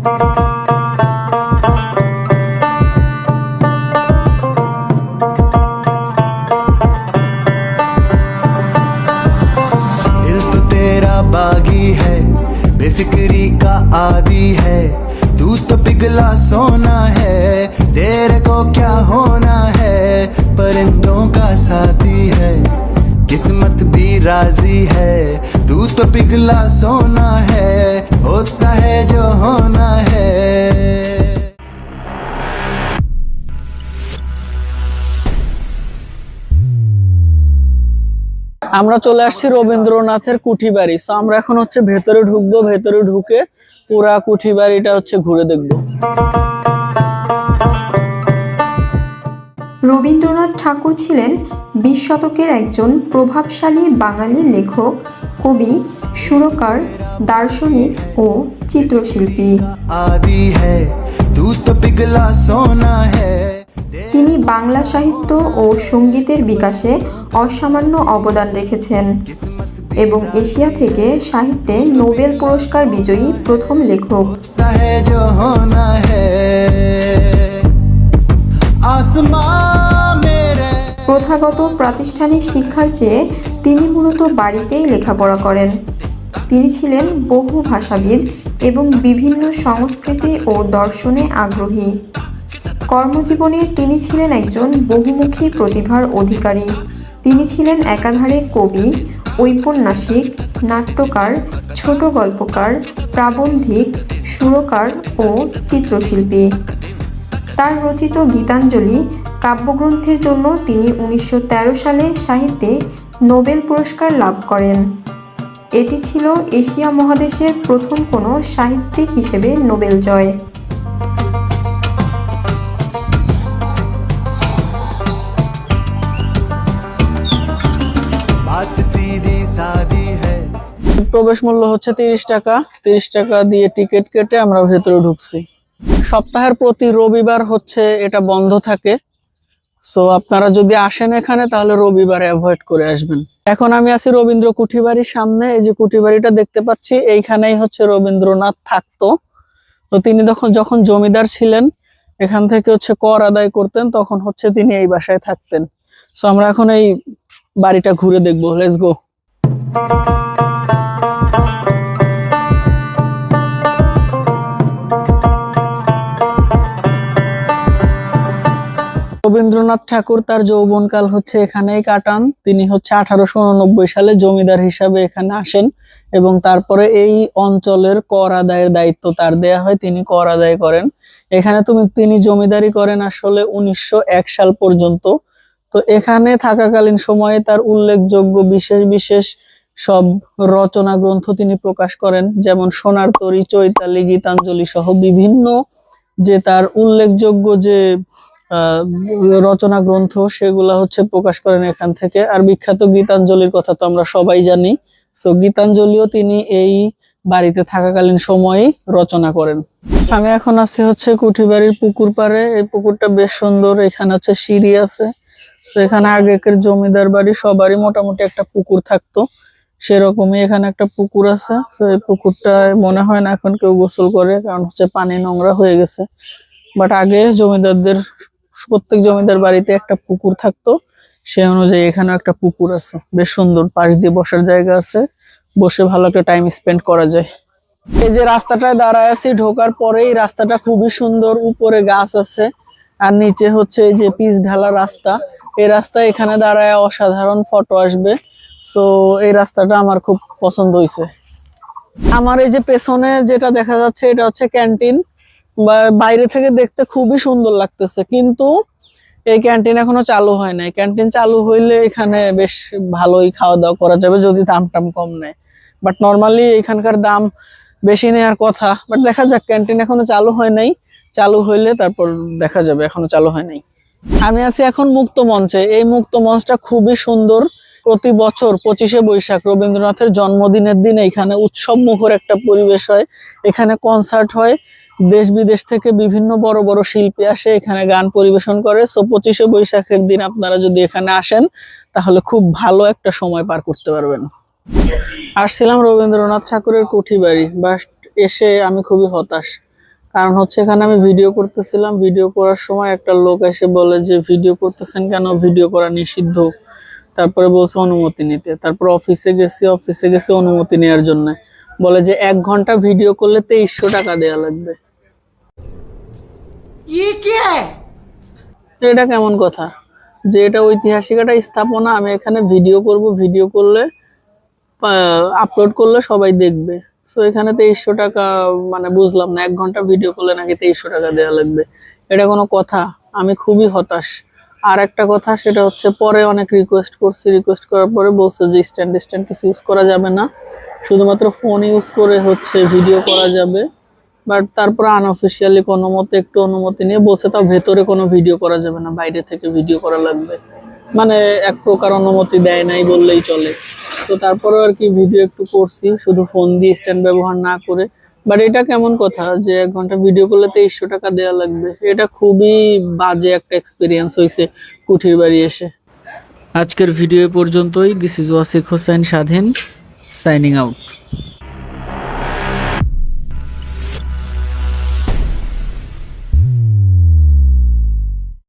तो बागी है, बेफिक्री का आदि है। तू तो पिघला सोना है तेरे को क्या होना है, परिंदों का साथी है। किस्मत भी राजी है तू तो पिघला सोना है होता है जो होना है আমরা চলে আসছি রবীন্দ্রনাথের কুঠি বাড়ি সো আমরা এখন হচ্ছে ভেতরে ঢুকবো ভেতরে ঢুকে পুরা কুঠি বাড়িটা হচ্ছে ঘুরে দেখবো রবীন্দ্রনাথ ঠাকুর ছিলেন বিশ শতকের একজন প্রভাবশালী বাঙালি লেখক কবি সুরকার দার্শনিক ও চিত্রশিল্পী। তিনি বাংলা সাহিত্য ও সঙ্গীতের বিকাশে অসামান্য অবদান রেখেছেন এবং এশিয়া থেকে সাহিত্যে নোবেল পুরস্কার বিজয়ী প্রথম লেখক। প্রথাগত প্রাতিষ্ঠানিক শিক্ষার চেয়ে তিনি মূলত বাড়িতেই লেখাপড়া করেন। তিনি ছিলেন বহু ভাষাবিদ এবং বিভিন্ন সংস্কৃতি ও দর্শনে আগ্রহী। কর্মজীবনে তিনি ছিলেন একজন বহুমুখী প্রতিভার অধিকারী। তিনি ছিলেন একাধারে কবি, ঔপন্যাসিক, নাট্যকার, ছোট গল্পকার, প্রাবন্ধিক, সুরকার ও চিত্রশিল্পী। তার রচিত গীতাঞ্জলি কাব্যগ্রন্থের জন্য তিনি উনিশশো তেরো সালে সাহিত্যে নোবেল পুরস্কার লাভ করেন। এটি ছিল এশিয়া মহাদেশের প্রথম কোনো সাহিত্যিক হিসেবে নোবেল জয়। প্রবেশ মূল্য হচ্ছে তিরিশ টাকা। তিরিশ টাকা দিয়ে টিকিট কেটে আমরা ভেতরে ঢুকছি। সপ্তাহের প্রতি রবিবার হচ্ছে এটা বন্ধ থাকে। সো আপনারা যদি আসেন এখানে, তাহলে রবিবার অ্যাভয়েড করে আসবেন। এখন আমি আছি রবীন্দ্র কুঠিবাড়ির সামনে। এই যে কুঠিবাড়িটা দেখতে পাচ্ছি, এইখানেই হচ্ছে রবীন্দ্রনাথ থাকতো। তো তিনি যখন যখন জমিদার ছিলেন, এখান থেকে হচ্ছে কর আদায় করতেন, তখন হচ্ছে তিনি এই বাসায় থাকতেন। সো আমরা এখন এই বাড়িটা ঘুরে দেখব। লেটস গো রবীন্দ্রনাথ ঠাকুর তার যৌবনকাল হচ্ছে এখানেই কাটান। তিনি হচ্ছে আঠারোশো উননব্বই সালে জমিদার হিসাবে এখানে আসেন এবং তারপরে এই অঞ্চলের কর আদায়ের দায়িত্ব তার দেয়া হয়, তিনি কর আদায় করেন। এখানে তুমি, তিনি জমিদারি করেন আসলে উনিশশো এক সাল পর্যন্ত। তো এখানে থাকাকালীন সময়ে তার উল্লেখযোগ্য বিশেষ বিশেষ সব রচনা গ্রন্থ তিনি প্রকাশ করেন, যেমন সোনার তরী, চৈতালি, গীতাঞ্জলি সহ বিভিন্ন যে তার উল্লেখযোগ্য যে রচনা গ্রন্থ সেগুলা হচ্ছে প্রকাশ করেন এখান থেকে। আর বিখ্যাত গীতাঞ্জলির কথা তো আমরা সবাই জানি। সো গীতাঞ্জলিও তিনি এই বাড়িতে থাকাকালীন সময়ে রচনা করেন। আমি এখন আছি হচ্ছে কুঠিবাড়ির পুকুর পাড়ে। এই পুকুরটা বেশ সুন্দর। এখানে হচ্ছে সিঁড়ি আছে। তো এখানে আগেকার জমিদার বাড়ি সবারই মোটামুটি একটা পুকুর থাকতো। সেরকমই এখানে একটা পুকুর আছে। তো এই পুকুরটায় মনে হয় না এখন কেউ গোসল করে, কারণ হচ্ছে পানি নোংরা হয়ে গেছে। বাট আগে জমিদারদের প্রত্যেক জমিদার বাড়িতে একটা পুকুর থাকতো। সে অনুযায়ী এখানেও একটা পুকুর আছে। বেশ সুন্দর, পাশ দিয়ে বসার জায়গা আছে। বসে ভালো একটা টাইম স্পেন্ড করা যায়। এই যে রাস্তাটায় দাঁড়ায় আছি, ঢোকার পরেই রাস্তাটা খুবই সুন্দর। উপরে গাছ আছে। আর নিচে হচ্ছে এই যে পিচ ঢালা রাস্তা। এই রাস্তায় এখানে দাঁড়ায় অসাধারণ ফটো আসবে। সো এই রাস্তাটা আমার খুব পছন্দ হয়েছে আমার এই যে পেছনে যেটা দেখা যাচ্ছে, এটা হচ্ছে ক্যান্টিন বাইরে থেকে দেখতে খুবই সুন্দর লাগতেছে। কিন্তু এই ক্যান্টিন এখনও চালু হয় নাই। ক্যান্টিন চালু হইলে এখানে বেশ ভালোই খাওয়া দাওয়া করা যাবে, যদি দাম টাম কম নেয়। বাট নর্মালি এখানকার দাম বেশি নেওয়ার কথা। বাট দেখা যাক ক্যান্টিন এখনও চালু হয় নাই। চালু হইলে তারপর দেখা যাবে, এখনও চালু হয় নাই। আমি আছি এখন মুক্ত মঞ্চে। এই মুক্ত মঞ্চটা খুবই সুন্দর। প্রতি বছর পঁচিশে বৈশাখ রবীন্দ্রনাথের জন্মদিনের দিন এখানে উৎসব মুখর একটা পরিবেশ হয়। এখানে কনসার্ট হয়। দেশ বিদেশ থেকে বিভিন্ন বড় বড় শিল্পী আসে, এখানে গান পরিবেশন করে। সো পঁচিশে বৈশাখের দিন আপনারা যদি এখানে আসেন, তাহলে খুব ভালো একটা সময় পার করতে পারবেন। আসছিলাম রবীন্দ্রনাথ ঠাকুরের কুঠি বাড়ি বাট এসে আমি খুবই হতাশ। কারণ হচ্ছে এখানে আমি ভিডিও করতেছিলাম। ভিডিও করার সময় একটা লোক এসে বলে যে ভিডিও করতেছেন কেন? ভিডিও করা নিষিদ্ধ। তারপরে বলছে অনুমতি নিতে। তারপর অফিসে গেছি অফিসে গেছি অনুমতি নেওয়ার জন্য। বলে যে এক ঘণ্টা ভিডিও করলে তেইশশো টাকা দেওয়া লাগবে। এটা কেমন কথা? যে এটা ঐতিহাসিক একটা স্থাপনা আমি এখানে ভিডিও করব ভিডিও করলে আপলোড করলে সবাই দেখবে। সো এখানে তেইশশো টাকা মানে বুঝলাম না এক ঘণ্টা ভিডিও করলে নাকি তেইশশো টাকা দেওয়া লাগবে। এটা কোনো কথা আমি খুবই হতাশ। আর একটা কথা, সেটা হচ্ছে পরে অনেক রিকোয়েস্ট করছি রিকোয়েস্ট করার পরে বলছে যে স্ট্যান্ড স্ট্যান্ড কিছু ইউজ করা যাবে না। শুধুমাত্র ফোন ইউজ করে হচ্ছে ভিডিও করা যাবে। বাট তারপরে আনঅফিসিয়ালি কোনো মতে, একটু অনুমতি নিয়ে বসে তাও ভেতরে কোনো ভিডিও করা যাবে না, বাইরে থেকে ভিডিও করা লাগবে। মানে এক প্রকার অনুমতি দেয় নাই বললেই চলে। তো তারপরে আর কি ভিডিও একটু করছি, শুধু ফোন দিয়ে স্ট্যান্ড ব্যবহার না করে বাট এটা কেমন কথা যে এক ঘণ্টা ভিডিও করলে তেইশশো টাকা দেওয়া লাগবে? এটা খুবই বাজে একটা এক্সপিরিয়েন্স হয়েছে কুঠির বাড়ি এসে। আজকের ভিডিও পর্যন্তই। দিস ইজ ওয়াসিক হোসেন স্বাধীন সাইনিং আউট